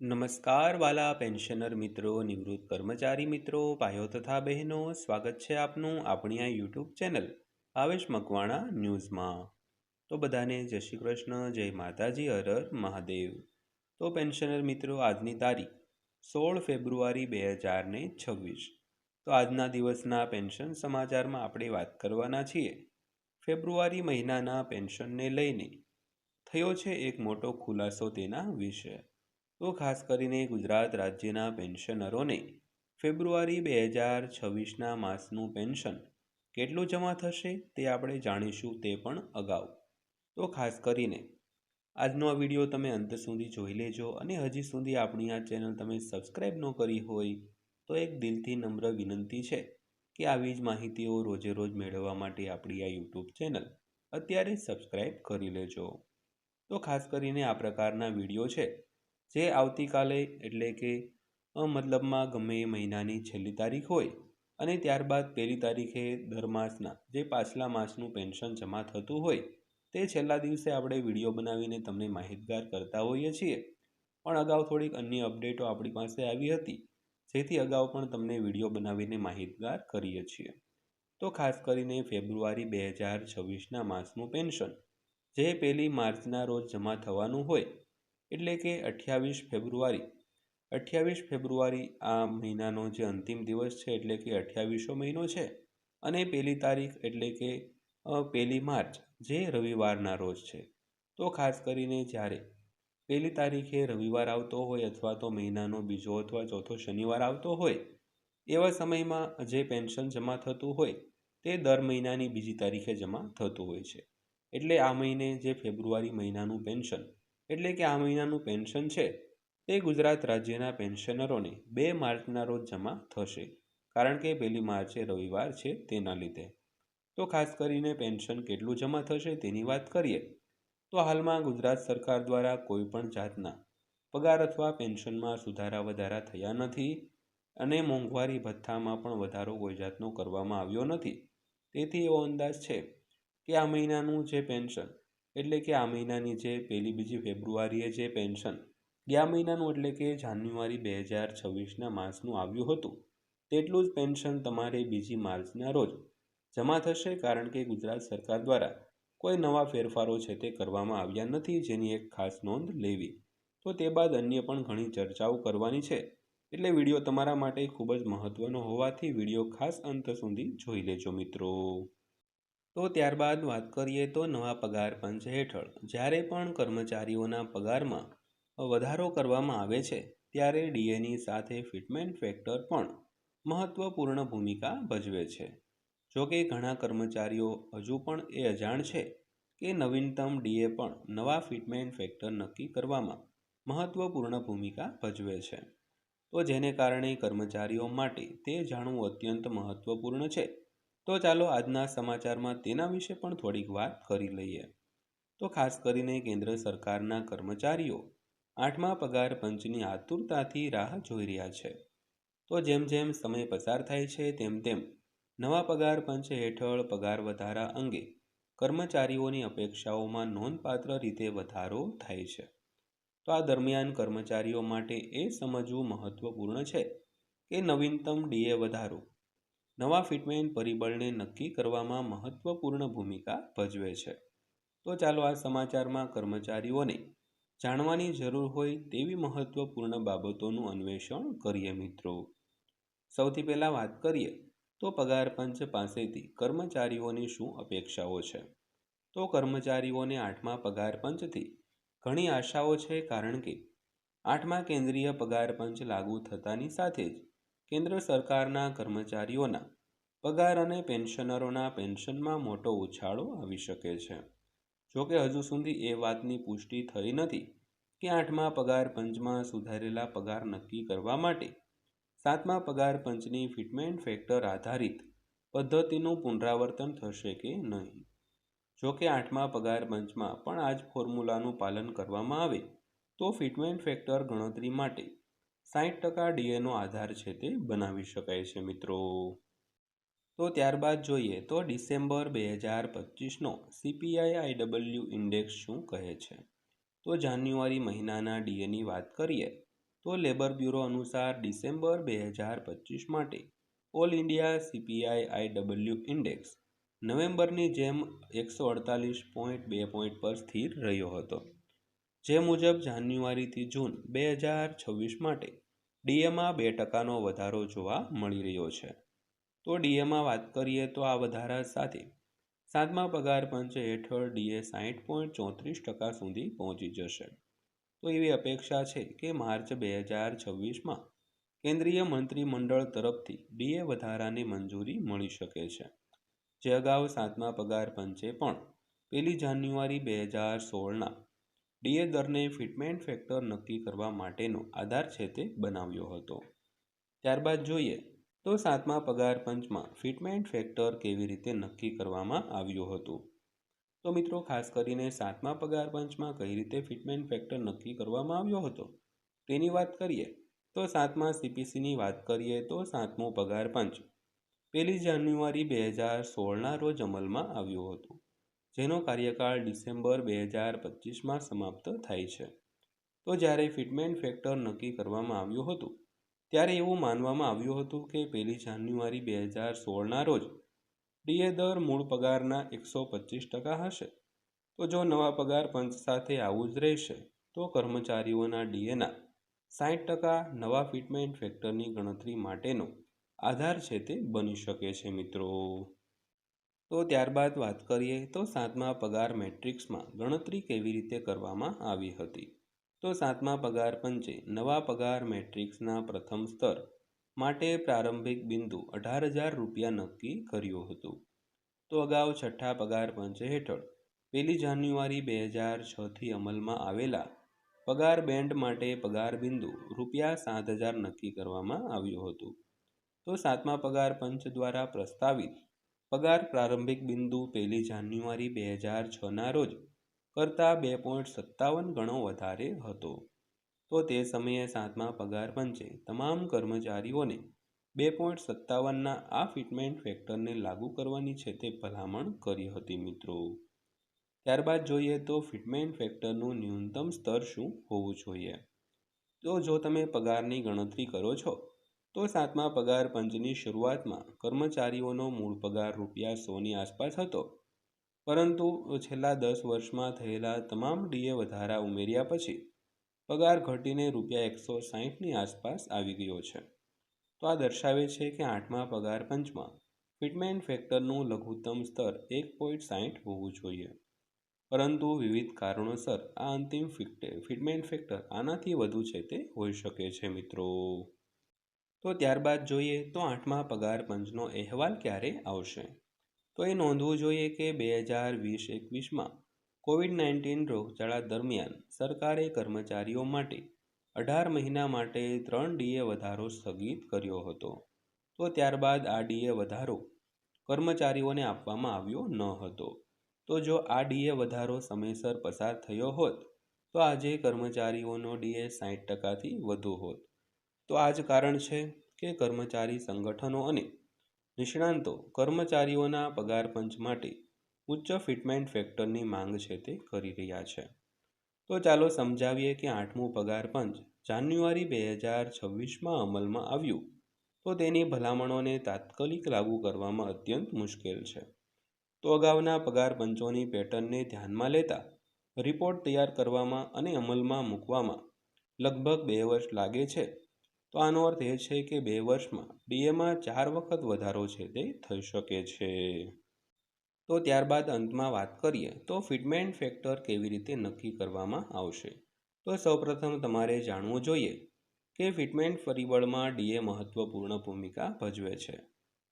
નમસ્કાર વાલા પેન્શનર મિત્રો, નિવૃત્ત કર્મચારી મિત્રો, ભાઈઓ તથા બહેનો, સ્વાગત છે આપનું આપણી આ યુટ્યુબ ચેનલ આવેશ મકવાણા ન્યૂઝમાં. તો બધાને જય શ્રી કૃષ્ણ, જય માતાજી, હર હર મહાદેવ. તો પેન્શનર મિત્રો, આજની તારીખ સોળ ફેબ્રુઆરી બે હજાર ને છવ્વીસ. તો આજના દિવસના પેન્શન સમાચારમાં આપણે વાત કરવાના છીએ. ફેબ્રુઆરી મહિનાના પેન્શનને લઈને થયો છે એક મોટો ખુલાસો તેના વિશે. તો ખાસ કરીને ગુજરાત રાજ્યના પેન્શનરોને ફેબ્રુઆરી બે હજાર છવ્વીસના માસનું પેન્શન કેટલું જમા થશે તે આપણે જાણીશું તે પણ અગાઉ. તો ખાસ કરીને આજનો આ વીડિયો તમે અંત સુધી જોઈ લેજો અને હજી સુધી આપણી આ ચેનલ તમે સબસ્ક્રાઈબ ન કરી હોય તો એક દિલથી નમ્ર વિનંતી છે કે આવી જ માહિતીઓ રોજે રોજ મેળવવા માટે આપણી આ યુટ્યુબ ચેનલ અત્યારે સબસ્ક્રાઈબ કરી લેજો. તો ખાસ કરીને આ પ્રકારના વીડિયો છે જે આવતીકાલે એટલે કે મતલબમાં ગમે એ મહિનાની છેલ્લી તારીખ હોય અને ત્યારબાદ પહેલી તારીખે દર માસના જે પાછલા માસનું પેન્શન જમા થતું હોય તે છેલ્લા દિવસે આપણે વીડિયો બનાવીને તમને માહિતગાર કરતા હોઈએ છીએ. પણ અગાઉ થોડીક અન્ય અપડેટો આપણી પાસે આવી હતી, જેથી અગાઉ પણ તમને વીડિયો બનાવીને માહિતગાર કરીએ છીએ. તો ખાસ કરીને ફેબ્રુઆરી બે હજાર છવ્વીસના માસનું પેન્શન, જે પહેલી માર્ચના રોજ જમા થવાનું હોય એટલે કે અઠ્યાવીસ ફેબ્રુઆરી. અઠ્યાવીસ ફેબ્રુઆરી આ મહિનાનો જે અંતિમ દિવસ છે એટલે કે અઠ્યાવીસો મહિનો છે અને પહેલી તારીખ એટલે કે પહેલી માર્ચ જે રવિવારના રોજ છે. તો ખાસ કરીને જ્યારે પહેલી તારીખે રવિવાર આવતો હોય અથવા તો મહિનાનો બીજો અથવા ચોથો શનિવાર આવતો હોય, એવા સમયમાં જે પેન્શન જમા થતું હોય તે દર મહિનાની બીજી તારીખે જમા થતું હોય છે. એટલે આ મહિને જે ફેબ્રુઆરી મહિનાનું પેન્શન એટલે કે આ મહિનાનું પેન્શન છે તે ગુજરાત રાજ્યના પેન્શનરોને બે માર્ચના રોજ જમા થશે. કારણ કે પહેલી માર્ચે રવિવાર છે તેના લીધે. તો ખાસ કરીને પેન્શન કેટલું જમા થશે તેની વાત કરીએ. તો હાલમાં ગુજરાત સરકાર દ્વારા કોઈપણ જાતના પગાર અથવા પેન્શનમાં સુધારા વધારા થયા નથી અને મોંઘવારી ભથ્થામાં પણ વધારો કોઈ જાતનો કરવામાં આવ્યો નથી. તેથી એવો અંદાજ છે કે આ મહિનાનું જે પેન્શન એટલે કે આ મહિનાની જે પહેલી બીજી ફેબ્રુઆરીએ જે પેન્શન, ગયા મહિનાનું એટલે કે જાન્યુઆરી બે હજાર છવ્વીસના માસનું આવ્યું હતું, તેટલું જ પેન્શન તમારે બીજી માર્ચના રોજ જમા થશે કારણ કે ગુજરાત સરકાર દ્વારા કોઈ નવા ફેરફારો છે તે કરવામાં આવ્યા નથી જેની એક ખાસ નોંધ લેવી. તો તે બાદ અન્ય પણ ઘણી ચર્ચાઓ કરવાની છે, એટલે વીડિયો તમારા માટે ખૂબ જ મહત્ત્વનો હોવાથી વીડિયો ખાસ અંત સુધી જોઈ લેજો મિત્રો. તો ત્યારબાદ વાત કરીએ તો નવા પગાર પંચ હેઠળ. જ્યારે પણ કર્મચારીઓના પગારમાં વધારો કરવામાં આવે છે, ત્યારે ડીએની સાથે ફિટમેન્ટ ફેક્ટર પણ મહત્ત્વપૂર્ણ ભૂમિકા ભજવે છે. જોકે ઘણા કર્મચારીઓ હજુ પણ એ અજાણ છે કે નવીનતમ ડીએ પણ નવા ફિટમેન્ટ ફેક્ટર નક્કી કરવામાં મહત્ત્વપૂર્ણ ભૂમિકા ભજવે છે. તો જેને કારણે કર્મચારીઓ માટે તે જાણવું અત્યંત મહત્ત્વપૂર્ણ છે તો ચાલો આજના સમાચારમાં તેના વિશે પણ થોડીક વાત કરી લઈએ. તો ખાસ કરીને કેન્દ્ર સરકારના કર્મચારીઓ આઠમા પગાર પંચની આતુરતાથી રાહ જોઈ રહ્યા છે. તો જેમ જેમ સમય પસાર થાય છે તેમ તેમ નવા પગાર પંચ હેઠળ પગાર વધારા અંગે કર્મચારીઓની અપેક્ષાઓમાં નોંધપાત્ર રીતે વધારો થાય છે. તો આ દરમિયાન કર્મચારીઓ માટે એ સમજવું મહત્વપૂર્ણ છે કે નવીનતમ ડીએ વધારો નવા ફિટમેન પરિબળને નક્કી કરવામાં મહત્વપૂર્ણ ભૂમિકા ભજવે છે. તો ચાલો આ સમાચારમાં કર્મચારીઓને જાણવાની જરૂર હોય તેવી મહત્વપૂર્ણ બાબતોનું અન્વેષણ કરીએ મિત્રો. સૌથી પહેલાં વાત કરીએ તો પગાર પંચ પાસેથી કર્મચારીઓની શું અપેક્ષાઓ છે? તો કર્મચારીઓને આઠમા પગાર પંચથી ઘણી આશાઓ છે કારણ કે આઠમા કેન્દ્રીય પગાર પંચ લાગુ થતાની સાથે જ કેન્દ્ર સરકારના કર્મચારીઓના પગાર અને પેન્શનરોના પેન્શનમાં મોટો ઉછાળો આવી શકે છે. જોકે હજુ સુધી એ વાતની પુષ્ટિ થઈ નથી કે આઠમા પગાર પંચમાં સુધારેલા પગાર નક્કી કરવા માટે સાતમા પગાર પંચની ફિટમેન્ટ ફેક્ટર આધારિત પદ્ધતિનું પુનરાવર્તન થશે કે નહીં. જોકે આઠમા પગાર પંચમાં પણ આ જ ફોર્મ્યુલાનું પાલન કરવામાં આવે તો ફિટમેન્ટ ફેક્ટર ગણતરી માટે સાઠ ટકા ડીએનો આધાર છે તે બનાવી શકાય છે, મિત્રો. તો ત્યારબાદ જોઈએ તો ડિસેમ્બર બે હજાર પચીસનો સીપીઆઈ આઈડબલ્યુ ઇન્ડેક્સ શું કહે છે? તો જાન્યુઆરી મહિનાના ડીએની વાત કરીએ તો લેબર બ્યુરો અનુસાર ડિસેમ્બર બે હજાર પચીસ માટે all India CPI IW index નવેમ્બરની જેમ એકસો અડતાલીસ પોઈન્ટ બે પોઈન્ટ પર સ્થિર રહ્યો હતો. જે મુજબ જાન્યુઆરીથી જૂન બે હજાર છવ્વીસ માટે ડીએમાં બે ટકાનો વધારો જોવા મળી રહ્યો છે. તો ડીએમાં વાત કરીએ તો આ વધારા સાથે સાતમા પગાર પંચ હેઠળ ડીએ સાહીઠ પોઈન્ટ ચોત્રીસ ટકા સુધી પહોંચી જશે. તો એવી અપેક્ષા છે કે માર્ચ બે હજાર છવ્વીસમાં કેન્દ્રીય મંત્રીમંડળ તરફથી ડીએ વધારાની મંજૂરી મળી શકે છે. જે અગાઉ સાતમા પગાર પંચે પણ પહેલી જાન્યુઆરી બે હજાર સોળના ડીએ દરને ફિટમેન્ટ ફેક્ટર નક્કી કરવા માટેનો આધાર છે તે બનાવ્યો હતો. ત્યારબાદ જોઈએ તો સાતમા પગાર પંચમાં ફિટમેન્ટ ફેક્ટર કેવી રીતે નક્કી કરવામાં આવ્યું હતું? તો મિત્રો, ખાસ કરીને સાતમા પગાર પંચમાં કઈ રીતે ફિટમેન્ટ ફેક્ટર નક્કી કરવામાં આવ્યો હતો? તેની વાત કરીએ તો સાતમા સીપીસીની વાત કરીએ તો સાતમો પગાર પંચ પહેલી જાન્યુઆરી બે હજાર સોળના રોજ અમલમાં આવ્યું હતું. જેનો કાર્યકાળ ડિસેમ્બર બે હજાર પચીસમાં સમાપ્ત થાય છે. તો જ્યારે ફિટમેન્ટ ફેક્ટર નક્કી કરવામાં આવ્યું હતું, ત્યારે એવું માનવામાં આવ્યું હતું કે પહેલી જાન્યુઆરી બે હજાર સોળના રોજ ડીએ દર મૂળ પગારના એકસો પચીસ ટકા હશે. તો જો નવા પગાર પંચ સાથે આવું જ રહેશે, તો કર્મચારીઓના ડીએના સાઠ ટકા નવા ફિટમેન્ટ ફેક્ટરની ગણતરી માટેનો આધાર છે તે બની શકે છે મિત્રો. તો ત્યારબાદ વાત કરીએ તો સાતમા પગાર મેટ્રિક્સમાં ગણતરી કેવી રીતે કરવામાં આવી હતી? તો સાતમા પગાર પંચે નવા પગાર મેટ્રિક્સના પ્રથમ સ્તર માટે પ્રારંભિક બિંદુ અઢાર હજાર રૂપિયા નક્કી કર્યું હતું. તો અગાઉ છઠ્ઠા પગાર પંચ હેઠળ પહેલી જાન્યુઆરી બે હજાર છથી અમલમાં આવેલા પગાર બેન્ડ માટે પગાર બિંદુ રૂપિયા સાત હજાર નક્કી કરવામાં આવ્યું હતું. તો સાતમા પગાર પંચ દ્વારા પ્રસ્તાવિત પગાર પ્રારંભિક બિંદુ પહેલી જાન્યુઆરી બે હજાર છના રોજ કરતાં બે પોઈન્ટ સત્તાવન ગણો વધારે હતો. તો તે સમયે સાતમા પગાર પંચે તમામ કર્મચારીઓને બે પોઈન્ટ સત્તાવનના આ ફિટમેન્ટ ફેક્ટરને લાગુ કરવાની છે તે ભલામણ કરી હતી મિત્રો. ત્યારબાદ જોઈએ તો ફિટમેન્ટ ફેક્ટરનું ન્યૂનતમ સ્તર શું હોવું જોઈએ? તો જો તમે પગારની ગણતરી કરો છો તો સાતમા પગાર પંચની શરૂઆતમાં કર્મચારીઓનો મૂળ પગાર રૂપિયા સોની આસપાસ હતો. પરંતુ છેલ્લા દસ વર્ષમાં થયેલા તમામ ડીએ વધારા ઉમેર્યા પછી પગાર ઘટીને રૂપિયા એકસો સાહીઠની આસપાસ આવી ગયો છે. તો આ દર્શાવે છે કે આઠમા પગાર પંચમાં ફિટમેન ફેક્ટરનું લઘુત્તમ સ્તર એક પોઈન્ટ સાહીઠ હોવું જોઈએ. પરંતુ વિવિધ કારણોસર આ અંતિમ ફિટમેન ફેક્ટર આનાથી વધુ છે તે હોઈ શકે છે મિત્રો. તો ત્યારબાદ જોઈએ તો આઠમા પગાર પંચનો અહેવાલ ક્યારે આવશે? તો એ નોંધવું જોઈએ કે બે હજાર વીસ એકવીસમાં કોવિડ નાઇન્ટીન રોગચાળા દરમિયાન સરકારે કર્મચારીઓ માટે અઢાર મહિના માટે ત્રણ ડીએ વધારો સ્થગિત કર્યો હતો. તો ત્યારબાદ આ ડીએ વધારો કર્મચારીઓને આપવામાં આવ્યો ન હતો. તો જો આ ડીએ વધારો સમયસર પસાર થયો હોત, તો આજે કર્મચારીઓનો ડીએ સાઠ ટકાથી વધુ હોત. તો આ જ કારણ છે કે કર્મચારી સંગઠનો અને નિષ્ણાંતો કર્મચારીઓના પગાર પંચ માટે ઉચ્ચ ફિટમેન્ટ ફેક્ટરની માંગ છે તે કરી રહ્યા છે. તો ચાલો સમજાવીએ કે આઠમું પગાર પંચ જાન્યુઆરી બે હજાર છવ્વીસમાં અમલમાં આવ્યું. તો તેની ભલામણોને તાત્કાલિક લાગુ કરવામાં અત્યંત મુશ્કેલ છે. તો અગાઉના પગાર પંચોની પેટર્નને ધ્યાનમાં લેતા રિપોર્ટ તૈયાર કરવામાં અને અમલમાં મૂકવામાં લગભગ બે વર્ષ લાગે છે. તો આનો અર્થ એ છે કે બે વર્ષમાં ડીએમાં ચાર વખત વધારો છે તે થઈ શકે છે. તો ત્યારબાદ અંતમાં વાત કરીએ તો ફિટમેન્ટ ફેક્ટર કેવી રીતે નક્કી કરવામાં આવશે? તો સૌપ્રથમ તમારે જાણવું જોઈએ કે ફિટમેન્ટ પરિબળમાં ડીએ મહત્વપૂર્ણ ભૂમિકા ભજવે છે.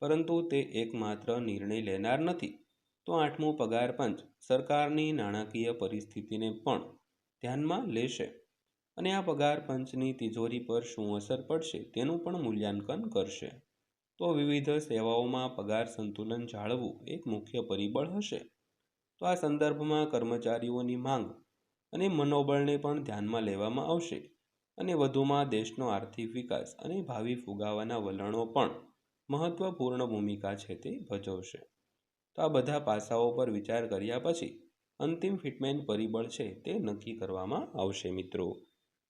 પરંતુ તે એકમાત્ર નિર્ણય લેનાર નથી. તો આઠમું પગાર પંચ સરકારની નાણાકીય પરિસ્થિતિને પણ ધ્યાનમાં લેશે. અને આ પગાર પંચની તિજોરી પર શું અસર પડશે તેનું પણ મૂલ્યાંકન કરશે. તો વિવિધ સેવાઓમાં પગાર સંતુલન જાળવવું એક મુખ્ય પરિબળ હશે. તો આ સંદર્ભમાં કર્મચારીઓની માંગ અને મનોબળને પણ ધ્યાનમાં લેવામાં આવશે અને વધુમાં દેશનો આર્થિક વિકાસ અને ભાવિ ફુગાવાના વલણો પણ મહત્વપૂર્ણ ભૂમિકા છે તે ભજવશે. તો આ બધા પાસાઓ પર વિચાર કર્યા પછી અંતિમ ફિટમેન પરિબળ છે તે નક્કી કરવામાં આવશે મિત્રો.